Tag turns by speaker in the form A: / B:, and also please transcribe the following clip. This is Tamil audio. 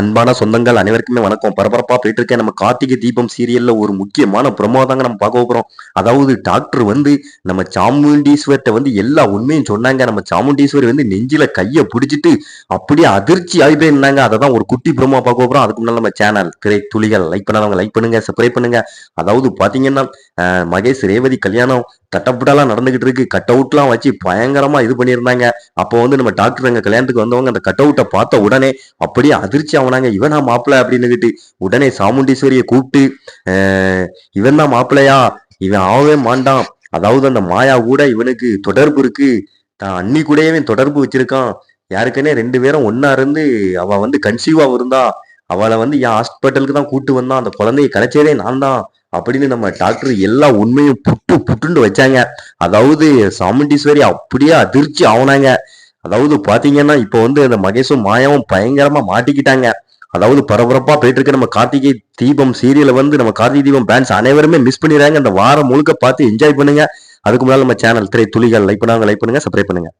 A: அன்பான சொந்தங்கள் அனைவருக்குமே வணக்கம். பரபரப்பா போயிட்டு இருக்கேன் நம்ம கார்த்திகை தீபம் சீரியல்ல ஒரு முக்கியமான பிரமோ தாங்க நம்ம பார்க்க போறோம். அதாவது டாக்டர் வந்து நம்ம சாமுண்டீஸ்வர்ட்ட வந்து எல்லா உண்மையும் சொன்னாங்க. நம்ம சாமுண்டீஸ்வரி வந்து நெஞ்சில கையை பிடிச்சிட்டு அப்படியே அதிர்ச்சி ஆகி இருந்தாங்க அதை தான் ஒரு குட்டி பிரமோ பார்க்க போறோம். அதுக்கு முன்னாடி நம்ம சேனல் திரை துளிகள். லைக் பண்ணாதவங்க லைக் பண்ணுங்க சப்ஸ்கிரைப் பண்ணுங்க. அதாவது பாத்தீங்கன்னா மகேஷ் ரேவதி கல்யாணம் தட்டப்புட்டெல்லாம் நடந்துகிட்டு இருக்கு. கட் அவுட்லாம் வச்சு பயங்கரமா இது பண்ணியிருந்தாங்க. அப்போ வந்து நம்ம டாக்டர் எங்க கல்யாணத்துக்கு வந்தவங்க அந்த கட் அவுட்டை பார்த்த உடனே அப்படியே அதிர்ச்சி ஆனாங்க இவனா மாப்பிள்ள அப்படின்னுகிட்டு உடனே சாமுண்டீஸ்வரியை கூப்பிட்டு இவன் தான் மாப்பிள்ளையா? இவன் ஆகவே மாண்டான் அதாவது அந்த மாயா கூட இவனுக்கு தொடர்பு இருக்கு. தான் அன்னி கூடயே தொடர்பு வச்சிருக்கான். யாருக்குன்னே ரெண்டு பேரும் ஒன்னா இருந்து அவ வந்து கன்சீவா இருந்தா அவளை வந்து என் ஹாஸ்பிட்டலுக்கு தான் கூட்டு வந்தான். அந்த குழந்தைய கிடைச்சதே நான் தான். அப்படின்னு நம்ம டாக்டர் எல்லா உண்மையும் புட்டு புட்டுண்டு வச்சாங்க. அதாவது சாமுண்டீஸ்வரி அப்படியே அதிர்ச்சி ஆகுனாங்க அதாவது பாத்தீங்கன்னா இப்போ வந்து அந்த மகேஷும் மாயாவும் பயங்கரமா மாட்டிக்கிட்டாங்க. அதாவது பரபரப்பா போயிட்டு இருக்க நம்ம கார்த்திகை தீபம் சீரியலை வந்து நம்ம கார்த்திகை தீபம் பேன்ஸ் அனைவருமே மிஸ் பண்ணிடுறாங்க. அந்த வாரம் முழுக்க பார்த்து என்ஜாய் பண்ணுங்க. அதுக்கு முன்னாடி நம்ம சேனல் திரை துளிகள் லைக் பண்ணாங்க லைக் பண்ணுங்க சப்ஸ்கிரைப் பண்ணுங்க.